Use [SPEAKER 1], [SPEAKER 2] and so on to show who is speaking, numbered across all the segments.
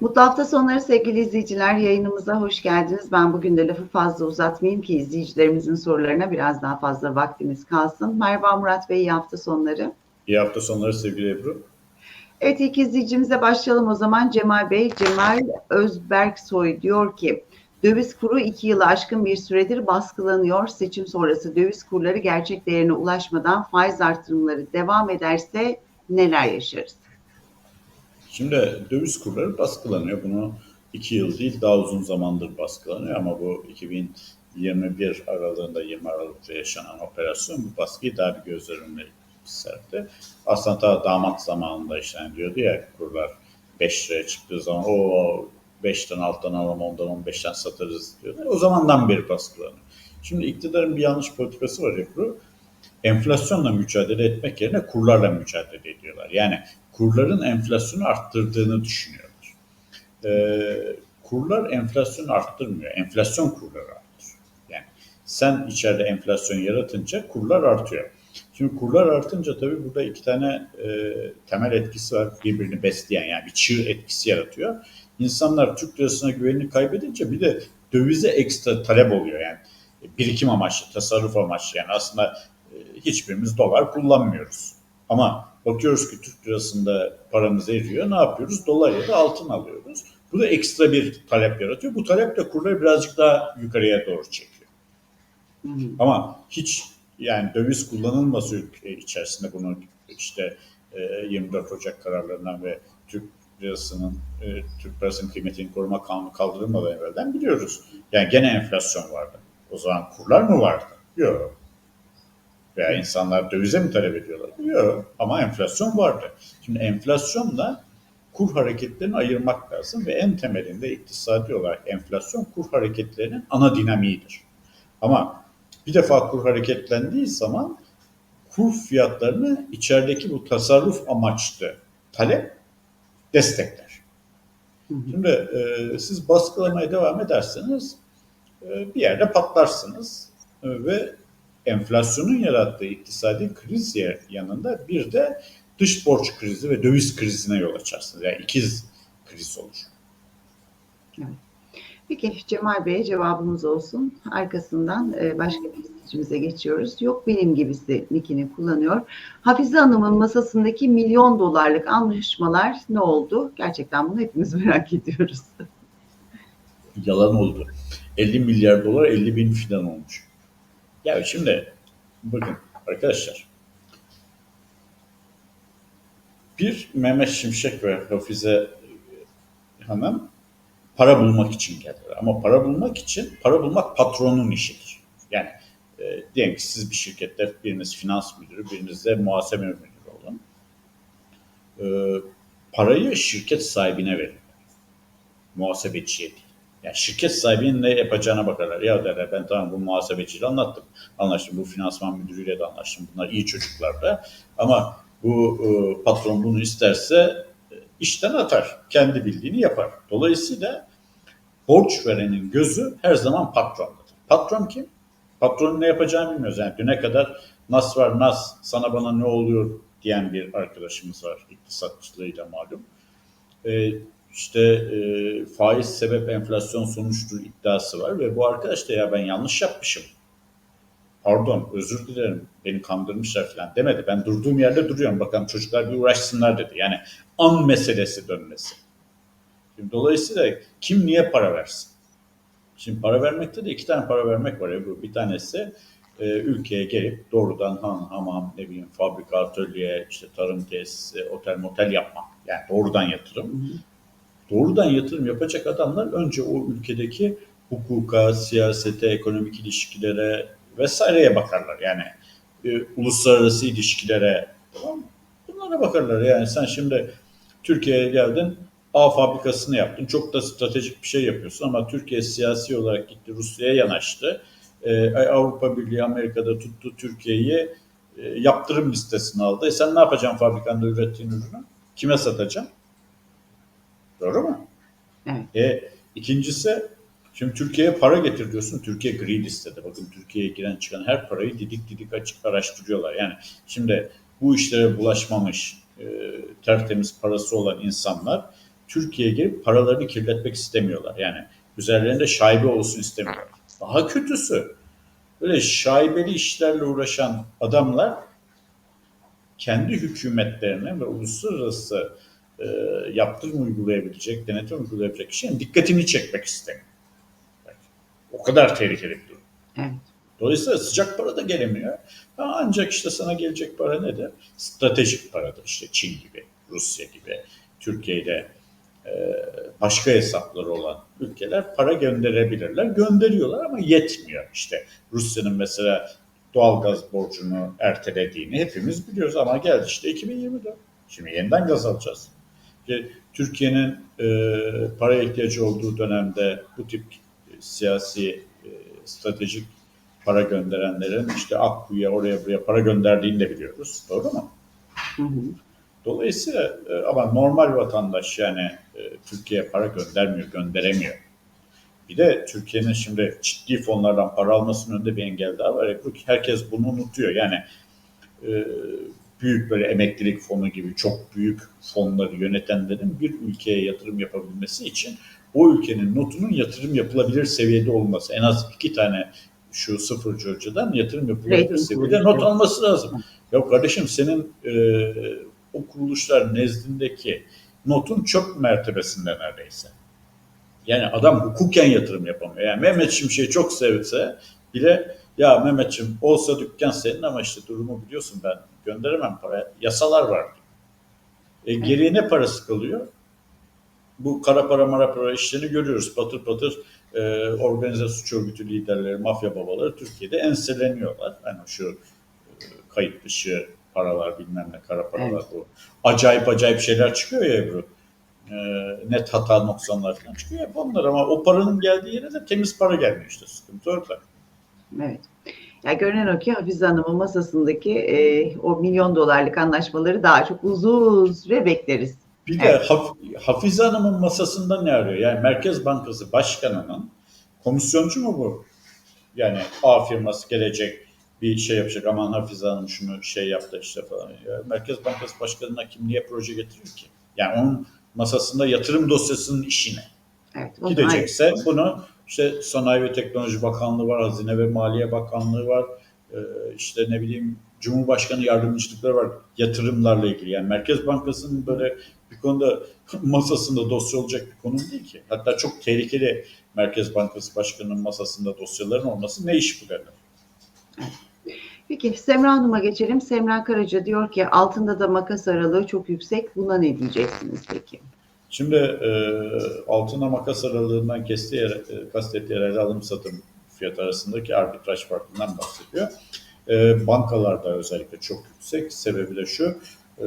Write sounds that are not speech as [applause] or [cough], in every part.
[SPEAKER 1] Mutlu hafta sonları sevgili izleyiciler. Yayınımıza hoş geldiniz. Ben bugün de lafı fazla uzatmayayım ki izleyicilerimizin sorularına biraz daha fazla vaktimiz kalsın. Merhaba Murat Bey, iyi hafta sonları.
[SPEAKER 2] İyi hafta sonları sevgili Ebru.
[SPEAKER 1] Evet ilk izleyicimize başlayalım o zaman. Cemal Bey, Cemal Özberksoy diyor ki döviz kuru iki yılı aşkın bir süredir baskılanıyor. Seçim sonrası döviz kurları gerçek değerine ulaşmadan faiz artırımları devam ederse neler yaşarız?
[SPEAKER 2] Şimdi döviz kurları baskılanıyor. Bunu iki yıl değil daha uzun zamandır baskılanıyor ama bu 2021 aralığında 20 Aralık'ta yaşanan operasyon bu baskıyı daha bir göz önüne serdi. Aslında ta damat zamanında işleniyordu ya kurlar 5 liraya çıktığı zaman o 5'ten alttan alalım ondan 15'ten satarız diyorlar. O zamandan beri baskılanıyor. Şimdi iktidarın bir yanlış politikası var Ebru. Enflasyonla mücadele etmek yerine kurlarla mücadele ediyorlar. Yani kurların enflasyonu arttırdığını düşünüyorlar. Ee, kurlar enflasyonu arttırmıyor. Enflasyon kurları arttırıyor. Yani sen içeride enflasyon yaratınca kurlar artıyor. Şimdi kurlar artınca tabii burada iki tane e, temel etkisi var. Birbirini besleyen yani bir çığ etkisi yaratıyor. İnsanlar Türk lirasına güvenini kaybedince bir de dövize ekstra talep oluyor. Yani birikim amaçlı, tasarruf amaçlı. Yani aslında e, hiçbirimiz dolar kullanmıyoruz. Ama bakıyoruz ki Türk lirasında paramız eriyor. Ne yapıyoruz? Dolar ya da altın alıyoruz. Bu da ekstra bir talep yaratıyor. Bu talep de kurları birazcık daha yukarıya doğru çekiyor. Ama hiç yani döviz kullanılması içerisinde bunu işte e, 24 Ocak kararlarından ve Türk lirasının e, Türk parasının kıymetini koruma kanunu kaldırılmadan evvelden biliyoruz. Yani gene enflasyon vardı. O zaman kurlar mı vardı? Yok. Veya insanlar dövize mi talep ediyorlar? Yok. Ama enflasyon vardı. Şimdi enflasyonla kur hareketlerini ayırmak lazım ve en temelinde iktisadi olarak enflasyon kur hareketlerinin ana dinamiğidir. Ama bir defa kur hareketlendiği zaman kur fiyatlarını içerideki bu tasarruf amaçlı talep destekler. Şimdi e, siz baskılamaya devam ederseniz e, bir yerde patlarsınız E, ve enflasyonun yarattığı iktisadi kriz yanında bir de dış borç krizi ve döviz krizine yol açarsınız. Yani ikiz kriz olur.
[SPEAKER 1] Peki Cemal Bey'e cevabımız olsun. Arkasından e, başka bir izleyicimize geçiyoruz. Yok benim gibisi nickini kullanıyor. Hafize Hanım'ın masasındaki milyon dolarlık anlaşmalar ne oldu? Gerçekten bunu hepimiz [laughs] merak ediyoruz.
[SPEAKER 2] Yalan oldu. 50 milyar dolar 50 bin filan olmuş. Ya şimdi bakın arkadaşlar bir Mehmet Şimşek ve Hafize Hanım para bulmak için geldiler. Ama para bulmak için, para bulmak patronun işidir. Yani e, diyelim ki siz bir şirkette biriniz finans müdürü, biriniz de muhasebe müdürü olun. E, parayı şirket sahibine verin. Muhasebeciye değil. Yani şirket sahibinin ne yapacağına bakarlar. Ya derler ben tamam bu muhasebeciyle anlattım. Anlaştım. Bu finansman müdürüyle de anlaştım. Bunlar iyi çocuklar da. Ama bu e, patron bunu isterse e, işten atar. Kendi bildiğini yapar. Dolayısıyla borç verenin gözü her zaman patrondadır. Patron kim? Patronun ne yapacağını bilmiyoruz. Yani düne kadar nas var nas sana bana ne oluyor diyen bir arkadaşımız var iktisatçılığıyla malum. Ee, işte e, faiz sebep enflasyon sonuçtur iddiası var ve bu arkadaş da ya ben yanlış yapmışım. Pardon özür dilerim beni kandırmışlar falan demedi. Ben durduğum yerde duruyorum bakalım çocuklar bir uğraşsınlar dedi. Yani an meselesi dönmesi. Şimdi dolayısıyla kim niye para versin? Şimdi para vermekte de iki tane para vermek var Ebru. Bir tanesi e, ülkeye gelip doğrudan han, hamam, ne bileyim fabrika, atölye, işte tarım tesisi, otel motel yapmak. Yani doğrudan yatırım. Doğrudan yatırım yapacak adamlar önce o ülkedeki hukuka, siyasete, ekonomik ilişkilere vesaireye bakarlar. Yani e, uluslararası ilişkilere tamam? Bunlara bakarlar. Yani sen şimdi Türkiye'ye geldin A fabrikasını yaptın. Çok da stratejik bir şey yapıyorsun ama Türkiye siyasi olarak gitti Rusya'ya yanaştı. Ee, Avrupa Birliği Amerika'da tuttu Türkiye'yi e, yaptırım listesine aldı. E sen ne yapacaksın fabrikanda ürettiğin ürünü? Kime satacaksın? Doğru mu?
[SPEAKER 1] Evet.
[SPEAKER 2] E, ikincisi şimdi Türkiye'ye para getir diyorsun. Türkiye gri listede. Bakın Türkiye'ye giren çıkan her parayı didik didik açık araştırıyorlar. Yani şimdi bu işlere bulaşmamış e, tertemiz parası olan insanlar Türkiye'ye gelip paralarını kirletmek istemiyorlar. Yani üzerlerinde şaibe olsun istemiyorlar. Daha kötüsü böyle şaibeli işlerle uğraşan adamlar kendi hükümetlerine ve uluslararası e, yaptırım uygulayabilecek, denetim uygulayabilecek kişinin dikkatini çekmek istemiyor. O kadar tehlikeli bir durum.
[SPEAKER 1] Evet.
[SPEAKER 2] Dolayısıyla sıcak para da gelemiyor. Ancak işte sana gelecek para nedir? Stratejik paradır. İşte Çin gibi, Rusya gibi, Türkiye'de e, başka hesapları olan ülkeler para gönderebilirler. Gönderiyorlar ama yetmiyor. İşte Rusya'nın mesela doğalgaz borcunu ertelediğini hepimiz biliyoruz ama geldi işte 2024. Şimdi yeniden gaz alacağız. İşte Türkiye'nin e, paraya ihtiyacı olduğu dönemde bu tip e, siyasi e, stratejik para gönderenlerin işte Akkuyu'ya oraya buraya para gönderdiğini de biliyoruz. Doğru mu?
[SPEAKER 1] Hı hı.
[SPEAKER 2] Dolayısıyla e, ama normal vatandaş yani e, Türkiye'ye para göndermiyor, gönderemiyor. Bir de Türkiye'nin şimdi ciddi fonlardan para almasının önünde bir engel daha var. Herkes bunu unutuyor. Yani e, büyük böyle emeklilik fonu gibi çok büyük fonları yönetenlerin bir ülkeye yatırım yapabilmesi için o ülkenin notunun yatırım yapılabilir seviyede olması. En az iki tane şu sıfırcı hocadan yatırım yapılabilir seviyede not alması lazım. Ya kardeşim senin e, o kuruluşlar nezdindeki notun çöp mertebesinde neredeyse. Yani adam hukuken yatırım yapamıyor. Yani Mehmet Şimşek'i çok sevse bile ya Mehmetçim olsa dükkan senin ama işte durumu biliyorsun ben gönderemem para. Yasalar var. E, geriye ne parası kalıyor? Bu kara para mara para işlerini görüyoruz. Patır patır e, organize suç örgütü liderleri, mafya babaları Türkiye'de enseleniyorlar. Yani şu e, kayıt dışı paralar bilmem ne kara paralar
[SPEAKER 1] Evet.
[SPEAKER 2] bu. Acayip acayip şeyler çıkıyor ya Ebru. E, net hata noksanlar falan çıkıyor ya onlar ama o paranın geldiği yere de temiz para gelmiyor işte sıkıntı orada.
[SPEAKER 1] Evet. Ya görünen o ki Hafize Hanım'ın masasındaki e, o milyon dolarlık anlaşmaları daha çok uzun süre bekleriz.
[SPEAKER 2] Bir
[SPEAKER 1] Evet.
[SPEAKER 2] de Haf- Hafize Hanım'ın masasında ne arıyor? Yani Merkez Bankası Başkanı'nın komisyoncu mu bu? Yani A firması gelecek bir şey yapacak aman Hafize Hanım şunu şey yaptı işte falan. Ya Merkez Bankası Başkanı'na kim niye proje getirir ki? Yani onun masasında yatırım dosyasının işine
[SPEAKER 1] Evet.
[SPEAKER 2] gidecekse bunu işte Sanayi ve Teknoloji Bakanlığı var, Hazine ve Maliye Bakanlığı var, e, işte ne bileyim Cumhurbaşkanı yardımcılıkları var yatırımlarla ilgili. Yani Merkez Bankası'nın böyle bir konuda [laughs] masasında dosya olacak bir konu değil ki. Hatta çok tehlikeli Merkez Bankası Başkanı'nın masasında dosyaların olması ne iş bu derler.
[SPEAKER 1] Peki Semra Hanım'a geçelim. Semra Karaca diyor ki altında da makas aralığı çok yüksek. Buna ne diyeceksiniz peki?
[SPEAKER 2] Şimdi e, altına makas aralığından kestiği e, kastettiği yerel alım satım fiyat arasındaki arbitraj farkından bahsediyor. E, bankalarda özellikle çok yüksek. Sebebi de şu, e,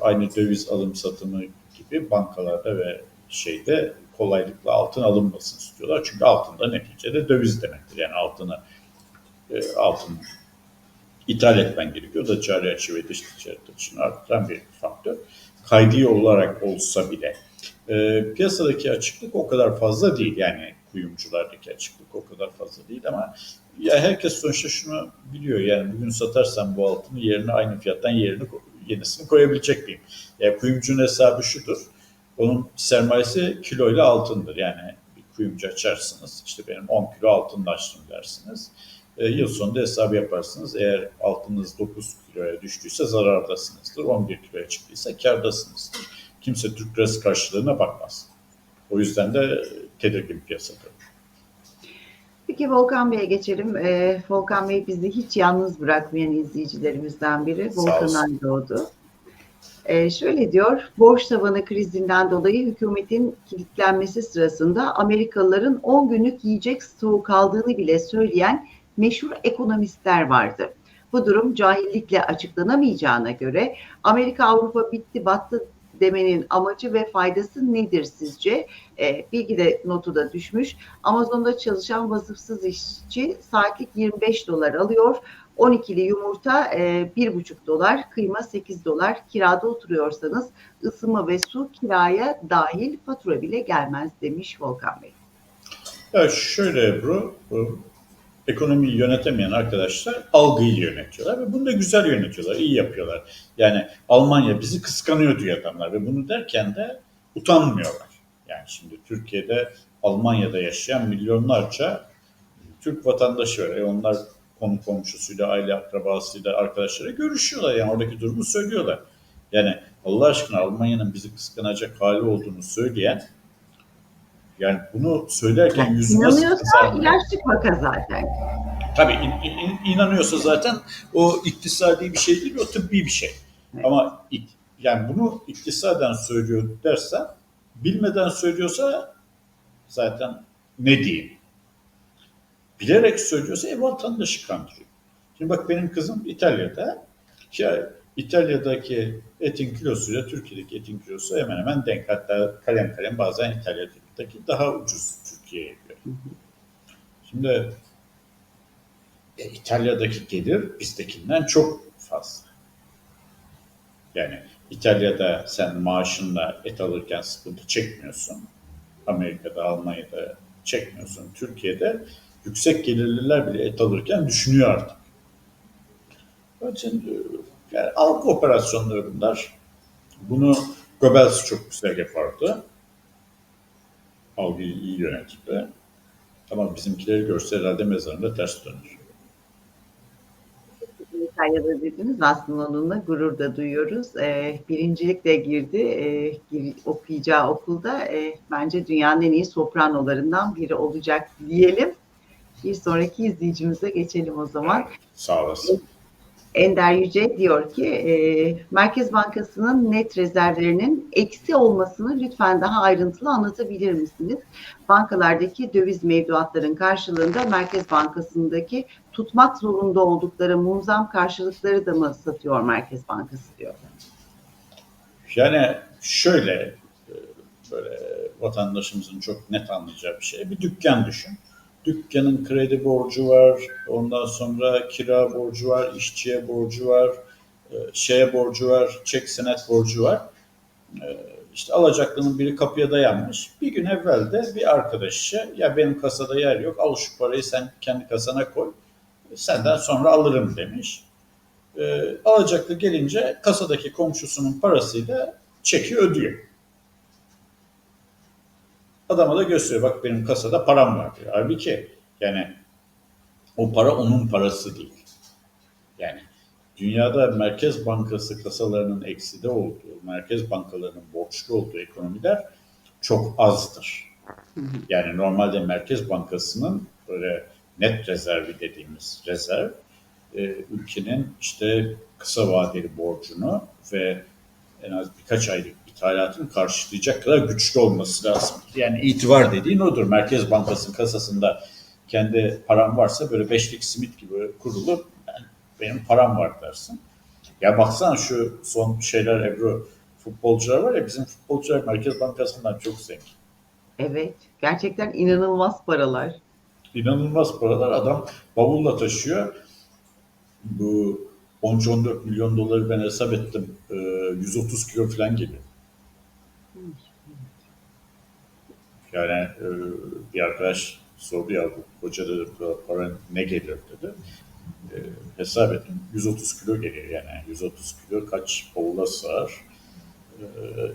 [SPEAKER 2] aynı döviz alım satımı gibi bankalarda ve şeyde kolaylıkla altın alınmasını istiyorlar. Çünkü altında neticede döviz demektir. Yani altını e, altın ithal etmen gerekiyor. O da cari açığı ve dış ticaret açığını arttıran bir faktör. Kaydi olarak olsa bile e, piyasadaki açıklık o kadar fazla değil. Yani kuyumculardaki açıklık o kadar fazla değil ama ya herkes sonuçta şunu biliyor. Yani bugün satarsam bu altını yerine aynı fiyattan yerini yenisini koyabilecek miyim? Yani kuyumcunun hesabı şudur. Onun sermayesi kiloyla altındır. Yani bir kuyumcu açarsınız. İşte benim 10 kilo altınla açtım dersiniz. E, yıl sonunda hesabı yaparsınız. Eğer altınız 9 kiloya düştüyse zarardasınızdır. 11 kiloya çıktıysa kârdasınızdır. Kimse Türk lirası karşılığına bakmaz. O yüzden de tedirgin piyasada.
[SPEAKER 1] Peki Volkan Bey'e geçelim. Ee, Volkan Bey bizi hiç yalnız bırakmayan izleyicilerimizden biri. Volkan. Aydoğdu. Ee, şöyle diyor, borç tavanı krizinden dolayı hükümetin kilitlenmesi sırasında Amerikalıların 10 günlük yiyecek stoğu kaldığını bile söyleyen meşhur ekonomistler vardı. Bu durum cahillikle açıklanamayacağına göre Amerika Avrupa bitti battı demenin amacı ve faydası nedir sizce? Ee, bilgi de notu da düşmüş. Amazon'da çalışan vasıfsız işçi saatlik 25 dolar alıyor. 12'li yumurta e, 1,5 dolar, kıyma 8 dolar. Kirada oturuyorsanız ısınma ve su kiraya dahil fatura bile gelmez demiş Volkan Bey.
[SPEAKER 2] Ya şöyle Ebru, ekonomiyi yönetemeyen arkadaşlar algıyı yönetiyorlar ve bunu da güzel yönetiyorlar, iyi yapıyorlar. Yani Almanya bizi kıskanıyor diyor adamlar ve bunu derken de utanmıyorlar. Yani şimdi Türkiye'de, Almanya'da yaşayan milyonlarca Türk vatandaşı var. E onlar konu komşusuyla, aile akrabasıyla, arkadaşları görüşüyorlar. Yani oradaki durumu söylüyorlar. Yani Allah aşkına Almanya'nın bizi kıskanacak hali olduğunu söyleyen yani bunu söylerken yüzüne
[SPEAKER 1] İnanıyorsa
[SPEAKER 2] kızarmıyor.
[SPEAKER 1] ilaçlık vaka zaten.
[SPEAKER 2] Tabii in- in- inanıyorsa zaten o iktisadi bir şey değil, o tıbbi bir şey.
[SPEAKER 1] Evet.
[SPEAKER 2] Ama yani bunu iktisaden söylüyor dersen, bilmeden söylüyorsa zaten ne diyeyim? Bilerek söylüyorsa ev vatandaşı kandırıyor. Şimdi bak benim kızım İtalya'da. Ya İtalya'daki etin kilosuyla Türkiye'deki etin kilosu hemen hemen denk. Hatta kalem kalem bazen İtalya'daki daha ucuz Türkiye'ye göre. Şimdi e, İtalya'daki gelir bizdekinden çok fazla. Yani İtalya'da sen maaşınla et alırken sıkıntı çekmiyorsun. Amerika'da, Almanya'da çekmiyorsun. Türkiye'de yüksek gelirliler bile et alırken düşünüyor artık. Onun için e, yani algı operasyonları bunlar. Bunu Goebbels çok güzel yapardı. Algıyı iyi yönetirdi. Ama bizimkileri görse herhalde mezarında ters dönür.
[SPEAKER 1] İtalya'da dediniz aslında onunla gurur da duyuyoruz. Ee, birincilikle girdi ee, gir- okuyacağı okulda ee, bence dünyanın en iyi sopranolarından biri olacak diyelim. Bir sonraki izleyicimize geçelim o zaman.
[SPEAKER 2] Sağ olasın.
[SPEAKER 1] Ender Yüce diyor ki e, Merkez Bankası'nın net rezervlerinin eksi olmasını lütfen daha ayrıntılı anlatabilir misiniz? Bankalardaki döviz mevduatların karşılığında Merkez Bankası'ndaki tutmak zorunda oldukları mumzam karşılıkları da mı satıyor Merkez Bankası diyor.
[SPEAKER 2] Yani şöyle e, böyle vatandaşımızın çok net anlayacağı bir şey. Bir dükkan düşün. Dükkanın kredi borcu var, ondan sonra kira borcu var, işçiye borcu var, e, şeye borcu var, çek senet borcu var. E, İşte alacaklının biri kapıya dayanmış. Bir gün evvel de bir arkadaş işe, ya benim kasada yer yok, al şu parayı sen kendi kasana koy, senden sonra alırım demiş. E, alacaklı gelince kasadaki komşusunun parasıyla çeki ödüyor. Adama da gösteriyor bak benim kasada param var diyor. Halbuki yani o para onun parası değil. Yani dünyada Merkez Bankası kasalarının ekside olduğu, merkez bankalarının borçlu olduğu ekonomiler çok azdır. Yani normalde Merkez Bankası'nın böyle net rezervi dediğimiz rezerv e, ülkenin işte kısa vadeli borcunu ve en az birkaç aylık ithalatını karşılayacak kadar güçlü olması lazım. Yani itibar dediğin odur. Merkez Bankası'nın kasasında kendi param varsa böyle beşlik simit gibi kurulup yani benim param var dersin. Ya baksana şu son şeyler Ebru futbolcular var ya bizim futbolcular Merkez Bankası'ndan çok zengin.
[SPEAKER 1] Evet, gerçekten inanılmaz paralar.
[SPEAKER 2] İnanılmaz paralar adam bavulla taşıyor. Bu 13-14 milyon doları ben hesap ettim. Ee, 130 kilo falan geliyor. Yani e, bir arkadaş sordu ya hoca dedi bu para ne gelir dedi. E, hesap ettim 130 kilo geliyor yani 130 kilo kaç bavula sığar. E,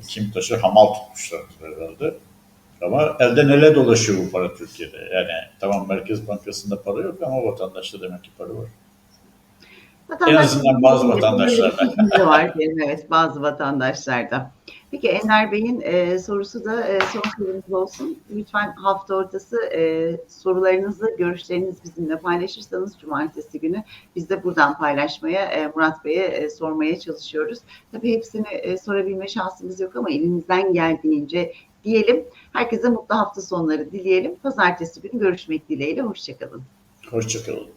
[SPEAKER 2] kim taşır hamal tutmuşlar herhalde. Ama elden ele dolaşıyor bu para Türkiye'de. Yani tamam Merkez Bankası'nda para yok ama vatandaşta demek ki para var. En azından bazı vatandaşlarda.
[SPEAKER 1] Var evet bazı vatandaşlarda. Peki Enver Bey'in e, sorusu da e, son sorumuz olsun. Lütfen hafta ortası e, sorularınızı, görüşlerinizi bizimle paylaşırsanız cumartesi günü biz de buradan paylaşmaya, e, Murat Bey'e e, sormaya çalışıyoruz. Tabii hepsini e, sorabilme şansımız yok ama elimizden geldiğince diyelim. Herkese mutlu hafta sonları dileyelim. Pazartesi günü görüşmek dileğiyle. Hoşçakalın.
[SPEAKER 2] Hoşçakalın.